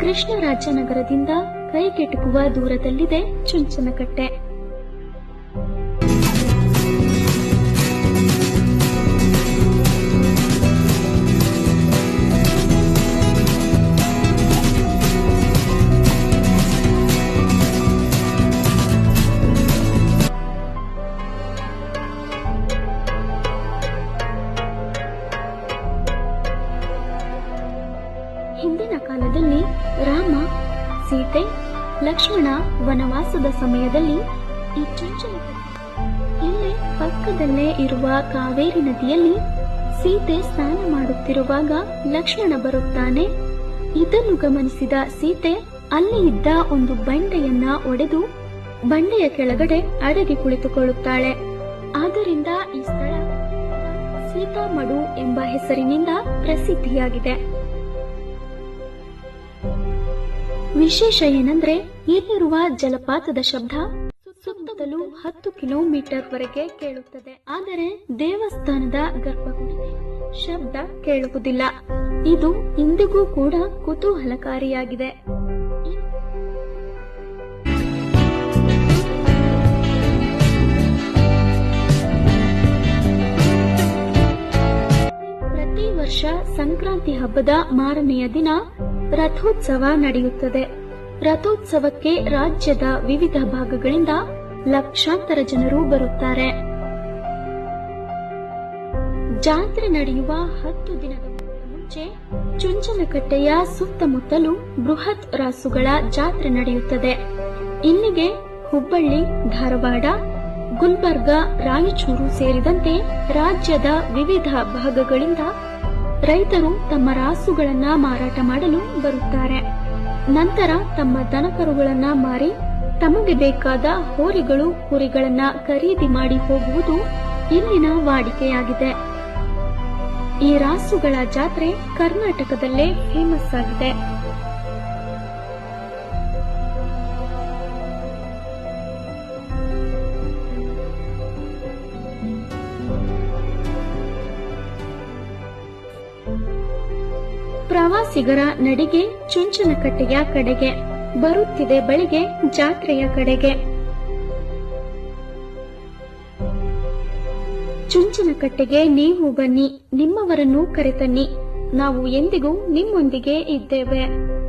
ಕೃಷ್ಣರಾಜನಗರದಿಂದ ಕೈಗೆಟುಕುವ ದೂರದಲ್ಲಿದೆ ಚುಂಚನಕಟ್ಟೆ. ಹಿಂದಿನ ಕಾಲದಲ್ಲಿ ರಾಮ, ಸೀತೆ, ಲಕ್ಷ್ಮಣ ವನವಾಸದ ಸಮಯದಲ್ಲಿ ಈ ಚುಂಚನಕಟ್ಟೆ ಇಲ್ಲೇ ಪಕ್ಕದಲ್ಲೇ ಇರುವ ಕಾವೇರಿ ನದಿಯಲ್ಲಿ ಸೀತೆ ಸ್ನಾನ ಮಾಡುತ್ತಿರುವಾಗ ಲಕ್ಷ್ಮಣ ಬರುತ್ತಾನೆ. ಇದನ್ನು ಗಮನಿಸಿದ ಸೀತೆ ಅಲ್ಲಿ ಇದ್ದ ಒಂದು ಬಂಡೆಯನ್ನ ಒಡೆದು ಬಂಡೆಯ ಕೆಳಗಡೆ ಅಡಗಿ ಕುಳಿತುಕೊಳ್ಳುತ್ತಾಳೆ. ಆದ್ದರಿಂದ ಈ ಸ್ಥಳ ಸೀತಾಮಡು ಎಂಬ ಹೆಸರಿನಿಂದ ಪ್ರಸಿದ್ಧಿಯಾಗಿದೆ. ವಿಶೇಷ ಏನಂದ್ರೆ ಇಲ್ಲಿರುವ ಜಲಪಾತದ ಶಬ್ದ ಸುತ್ತಮುತ್ತಲು ಹತ್ತು ಕಿಲೋಮೀಟರ್ ವರೆಗೆ ಕೇಳುತ್ತದೆ. ಆದರೆ ದೇವಸ್ಥಾನದ ಗರ್ಭಗುಡಿ ಶಬ್ದ ಕೇಳುವುದಿಲ್ಲ. ಇದು ಇಂದಿಗೂ ಕೂಡ ಕುತೂಹಲಕಾರಿಯಾಗಿದೆ. ಪ್ರತಿ ವರ್ಷ ಸಂಕ್ರಾಂತಿ ಹಬ್ಬದ ಮಾರನೆಯ ದಿನ ರಥೋತ್ಸವ ನಡೆಯುತ್ತದೆ. ರಥೋತ್ಸವಕ್ಕೆ ರಾಜ್ಯದ ವಿವಿಧ ಭಾಗಗಳಿಂದ ಲಕ್ಷಾಂತರ ಜನರು ಬರುತ್ತಾರೆ. ಜಾತ್ರೆ ನಡೆಯುವ ಹತ್ತು ದಿನದ ಮುಂಚೆ ಚುಂಚನಕಟ್ಟೆಯ ಸುತ್ತಮುತ್ತಲು ಬೃಹತ್ ರಾಸುಗಳ ಜಾತ್ರೆ ನಡೆಯುತ್ತದೆ. ಇಲ್ಲಿಗೆ ಹುಬ್ಬಳ್ಳಿ, ಧಾರವಾಡ, ಗುಲ್ಬರ್ಗ, ರಾಯಚೂರು ಸೇರಿದಂತೆ ರಾಜ್ಯದ ವಿವಿಧ ಭಾಗಗಳಿಂದ ರೈತರು ತಮ್ಮ ರಾಸುಗಳನ್ನ ಮಾರಾಟ ಮಾಡಲು ಬರುತ್ತಾರೆ. ನಂತರ ತಮ್ಮ ದನಕರುಗಳನ್ನ ಮಾರಿ ತಮಗೆ ಬೇಕಾದ ಹೋರಿಗಳು, ಕುರಿಗಳನ್ನ ಖರೀದಿ ಮಾಡಿ ಹೋಗುವುದು ಇಲ್ಲಿನ ವಾಡಿಕೆಯಾಗಿದೆ. ಈ ರಾಸುಗಳ ಜಾತ್ರೆ ಕರ್ನಾಟಕದಲ್ಲೇ ಫೇಮಸ್ ಆಗಿದೆ. ಪ್ರವಾಸಿಗರ ನಡಿಗೆ ಚುಂಚನಕಟ್ಟೆಯ ಕಡೆಗೆ, ಬರುತ್ತಿದೆ ಬಳಿಗೆ ಜಾತ್ರೆಯ ಕಡೆಗೆ. ಚುಂಚನಕಟ್ಟೆಗೆ ನೀವು ಬನ್ನಿ, ನಿಮ್ಮವರನ್ನು ಕರೆತನ್ನಿ. ನಾವು ಎಂದಿಗೂ ನಿಮ್ಮೊಂದಿಗೆ ಇದ್ದೇವೆ.